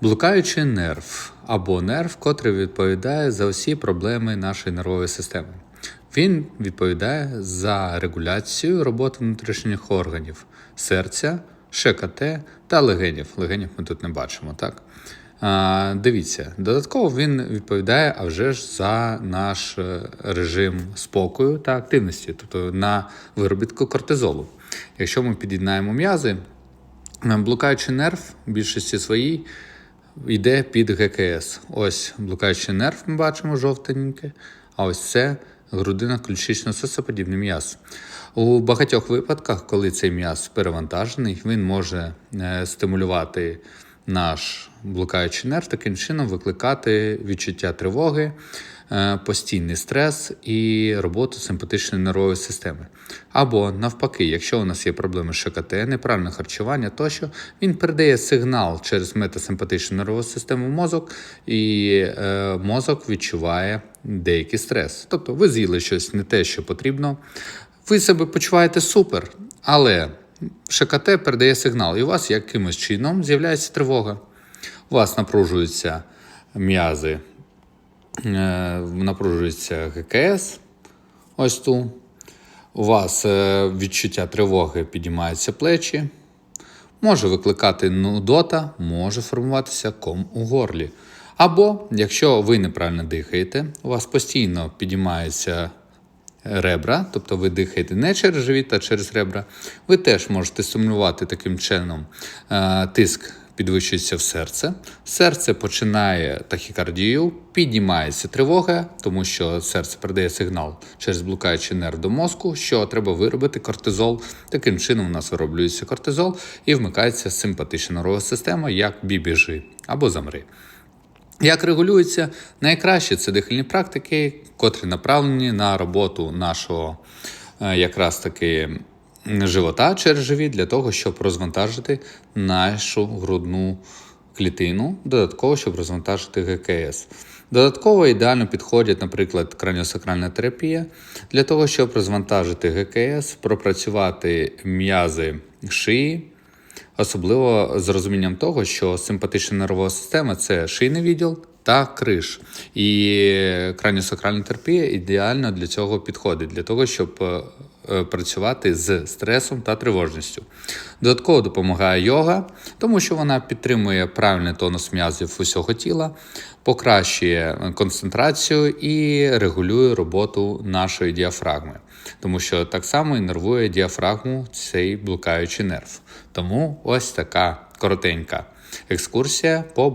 Блукаючий нерв або нерв, котрий відповідає за усі проблеми нашої нервової системи. Він відповідає за регуляцію роботи внутрішніх органів серця, ШКТ та легенів. Легенів ми тут не бачимо, так? А, дивіться, додатково він відповідає а вже ж за наш е, режим спокою та активності, тобто на виробітку кортизолу. Якщо ми під'єднаємо м'язи, блукаючий нерв в більшості своїй йде під ГКС. Ось блукаючий нерв ми бачимо жовтеньке, а ось це грудина ключично сосоподібне м'ясо. У багатьох випадках, коли цей м'яз перевантажений, він може е, стимулювати наш блукаючий нерв, таким чином викликати відчуття тривоги, е, постійний стрес і роботу симпатичної нервової системи. Або навпаки, якщо у нас є проблеми з ШКТ, неправильне харчування тощо, він передає сигнал через метасимпатичну нервову систему в мозок, і е, мозок відчуває деякий стрес. Тобто ви з'їли щось не те, що потрібно, ви себе почуваєте супер, але ШКТ передає сигнал, і у вас якимось чином з'являється тривога. У вас напружуються м'язи, е, напружується ГКС, ось тут. У вас е, відчуття тривоги підіймаються плечі. Може викликати нудота, може формуватися ком у горлі. Або, якщо ви неправильно дихаєте, у вас постійно підіймаються ребра, тобто ви дихаєте не через живіт, а через ребра, ви теж можете стимулювати таким чином е, тиск. Підвищується в серце, серце починає тахікардію, піднімається тривога, тому що серце передає сигнал через блукаючий нерв до мозку, що треба виробити кортизол. Таким чином у нас вироблюється кортизол і вмикається симпатична нервова система, як бібіжи або замри. Як регулюється, найкраще це дихальні практики, котрі направлені на роботу нашого е, якраз таки живота через живіт для того, щоб розвантажити нашу грудну клітину, додатково, щоб розвантажити ГКС. Додатково ідеально підходять, наприклад, краніосакральна терапія для того, щоб розвантажити ГКС, пропрацювати м'язи шиї. Особливо з розумінням того, що симпатична нервова система це шийний відділ та криш. І краніосакральна терапія ідеально для цього підходить, для того, щоб е, працювати з стресом та тривожністю. Додатково допомагає йога, тому що вона підтримує правильний тонус м'язів усього тіла, покращує концентрацію і регулює роботу нашої діафрагми, тому що так само і нервує діафрагму цей блукаючий нерв. Тому ось така коротенька екскурсія по